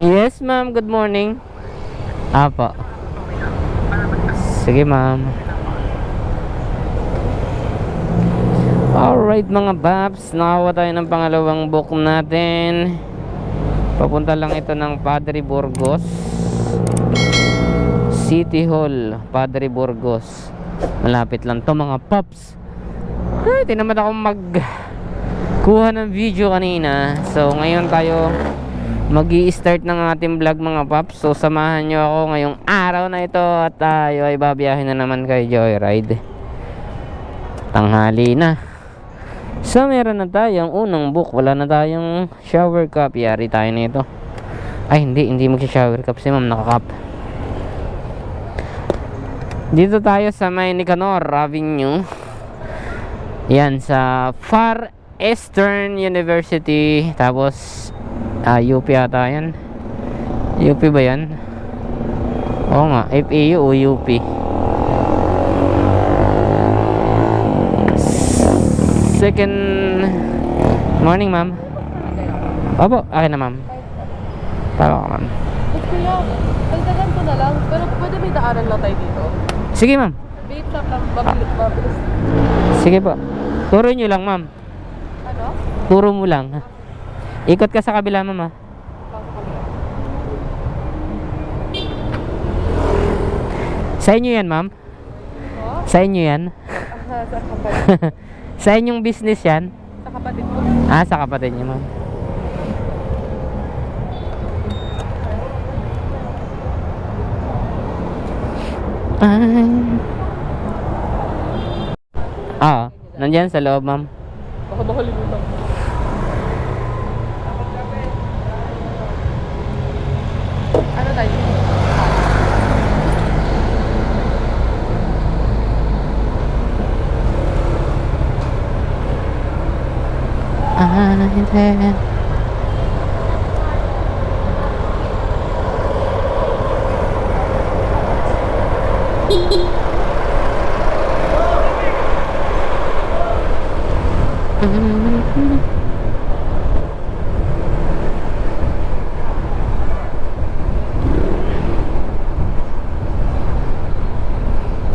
Yes, ma'am. Good morning. Apo. Sige, ma'am. Alright, mga Babs. Nakawa tayo ng pangalawang book natin. Papunta lang ito ng Padre Burgos. City Hall, Padre Burgos. Malapit lang to mga Pops. Ay, tinamad ako mag kuha ng video kanina. So, ngayon tayo mag start ng ating vlog mga paps. So samahan nyo ako ngayong araw na ito at tayo ay babiyahin na naman kay Joyride. Tanghali na. So meron na tayong unang book. Wala na tayong shower cup. Yari tayo nito ay hindi. Hindi magsi shower cup si ma'am. Nakakap. Dito tayo sa may Nicanor Avenue. Yan sa Far Eastern University. Tapos Ah, UP ata yan. UP ba yan? Oo nga, FAU o UP. Second morning, ma'am. Opo, akin na, ma'am. Tama ka, ma'am. Kuya, dagdagan ko na lang. Pero pwede may daanan lang tayo dito. Sige, ma'am. Sige po. Turo nyo lang, ma'am. Ano? Turo mo lang. Ikot ka sa kabila, ma'am, ah. Sa inyo yan, ma'am? Sa inyo yan? Ah, sa inyong business yan? sa kapatid ko. Ah, sa kapatid niyo, ma'am. Ay. Ah, nandyan sa loob, ma'am. Baka makalimutan. Ano tayo? I then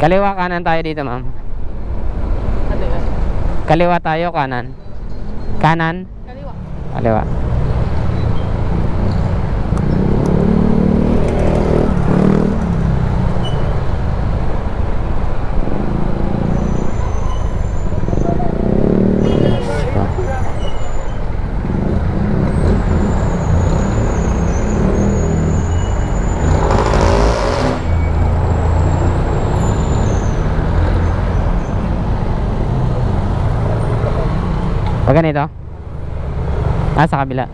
Kaliwa kanan tayo dito, ma'am. Kaliwa tayo, kanan. Kanan, Kaliwa. kaliwa. Pag ganito? Ah, sa kabila.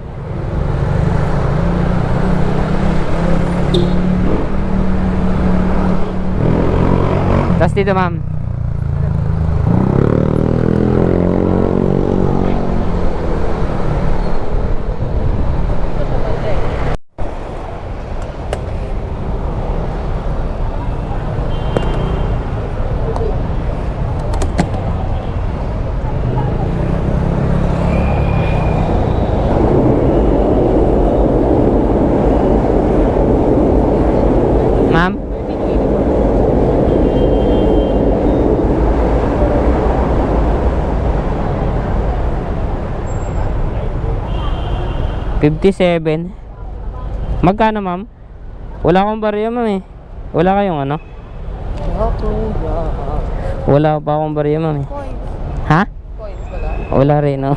Tapos dito, ma'am. 57 magkano ma'am? wala akong barya ma'am eh wala kayong ano? wala pa akong barya ma'am eh ha? wala Wala rin no?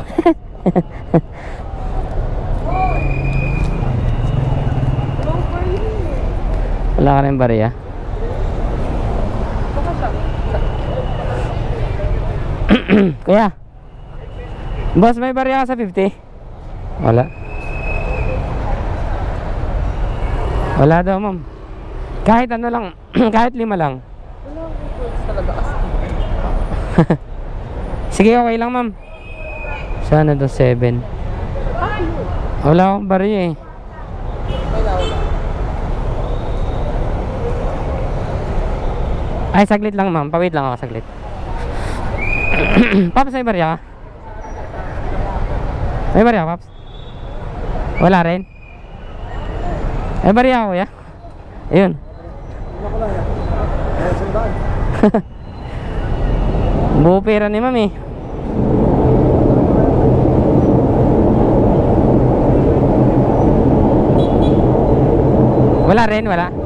wala ka rin barya? kuya boss may barya ka sa 50? wala Wala daw, ma'am. Kahit ano lang, kahit lima lang. Wala akong talaga. As Sige, okay lang, ma'am. Sana daw 7. Ah, yun. Wala akong barya eh. Ay, saglit lang, ma'am. Pawait lang ako saglit. Paps, may barya ka? May barya ka, Paps? Wala rin? Eh, bariya ako, ya? Ayun. Buo pera ni ma'am eh. Wala rin, wala.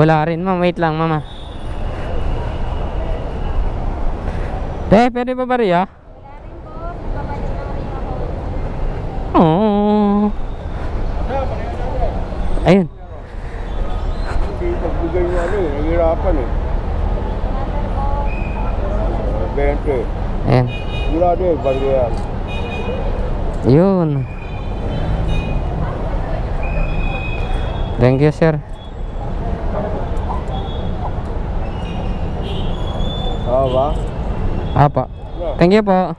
Wala rin, ma'am. Wait lang, mama. Te, pwede ba bariya? Oh. Ayun. Hindi pagbigay niya ano eh, nahihirapan eh. 20. Ayan. Wala din, bali yan. Yun. Thank you, sir. Oo ba? Apa. Thank you po.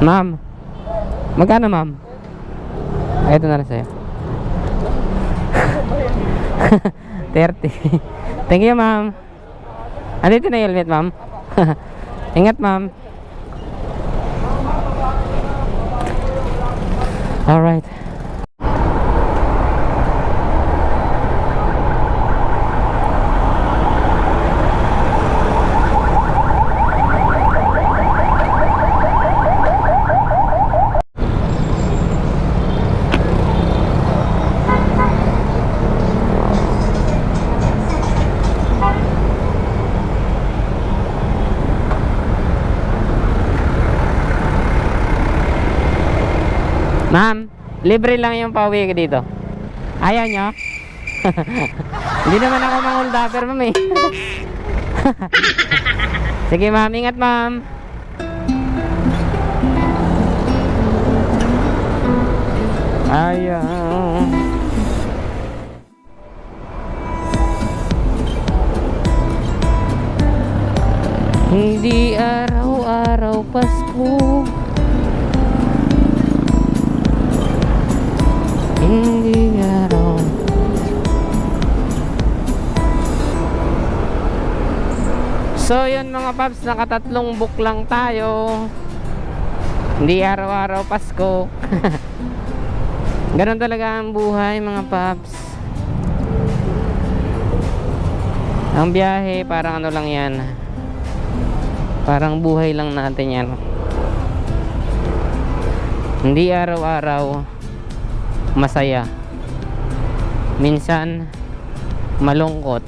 ma'am. Magkano, ma'am? Ay, ito na lang sa'yo. 30. Thank you, ma'am. Andito na yung helmet, ma'am. Ingat, ma'am. Alright. Ma'am, libre lang yung pauwi ko dito. Ayaw nyo? Hindi naman ako mang upper, ma'am eh. Sige ma'am, ingat ma'am. Ayaw. Hindi araw-araw Pasko mga paps, nakatatlong book lang tayo. Hindi araw-araw Pasko. Ganon talaga ang buhay mga paps. Ang biyahe parang ano lang yan. Parang buhay lang natin yan. Hindi araw-araw masaya. Minsan malungkot.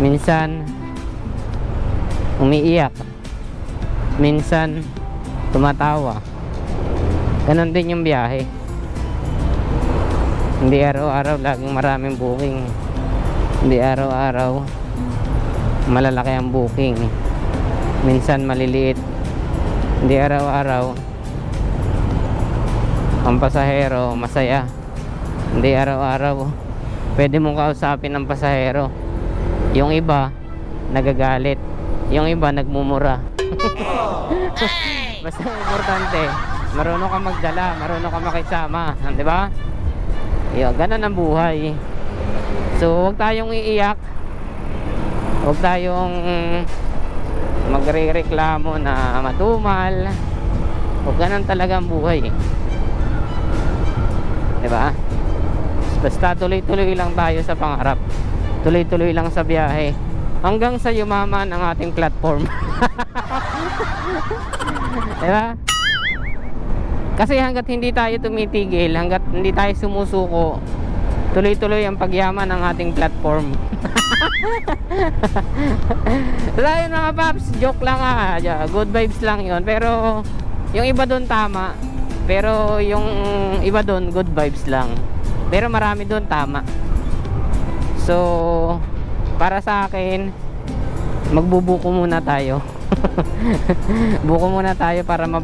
Minsan umiiyak. Minsan tumatawa. Ganon din yung biyahe. Hindi araw-araw laging maraming booking. Hindi araw-araw malalaki ang booking. Minsan maliliit. Hindi araw-araw ang pasahero masaya. Hindi araw-araw pwede mong kausapin ng pasahero. Yung iba nagagalit yung iba nagmumura basta importante marunong ka magdala marunong ka makisama di ba yun ganun ang buhay so huwag tayong iiyak huwag tayong magre-reklamo na matumal huwag ganun talaga ang buhay Di ba? Basta tuloy-tuloy lang tayo sa pangarap. Tuloy-tuloy lang sa biyahe. Hanggang sa yumaman ang ating platform. Di ba? Kasi hanggat hindi tayo tumitigil, hanggat hindi tayo sumusuko, tuloy-tuloy ang pagyaman ng ating platform. so yun mga paps, joke lang ah. Good vibes lang yon Pero yung iba doon tama. Pero yung iba doon good vibes lang. Pero marami doon tama. So para sa akin magbubuko muna tayo. Buko muna tayo para ma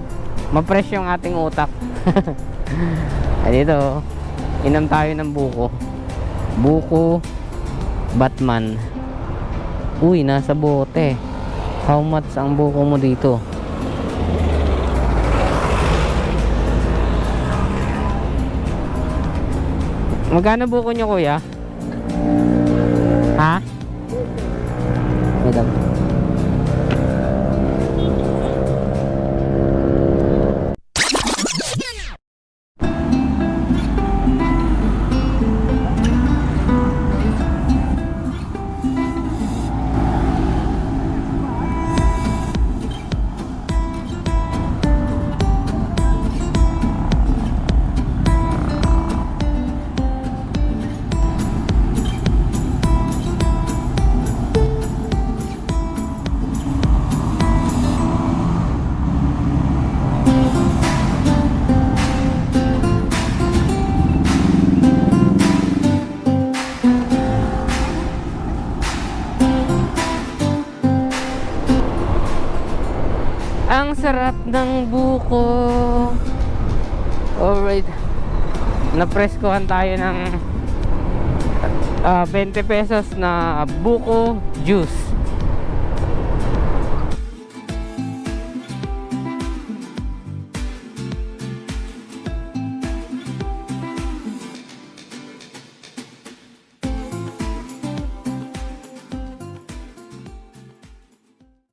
ma-fresh yung ating utak. Ay dito, inom tayo ng buko. Buko Batman. Uy, nasa bote. How much ang buko mo dito? Magkano buko nyo kuya? Ha? Ito. Sarap ng buko. Alright. Napreskohan tayo ng ah, 20 pesos na buko juice.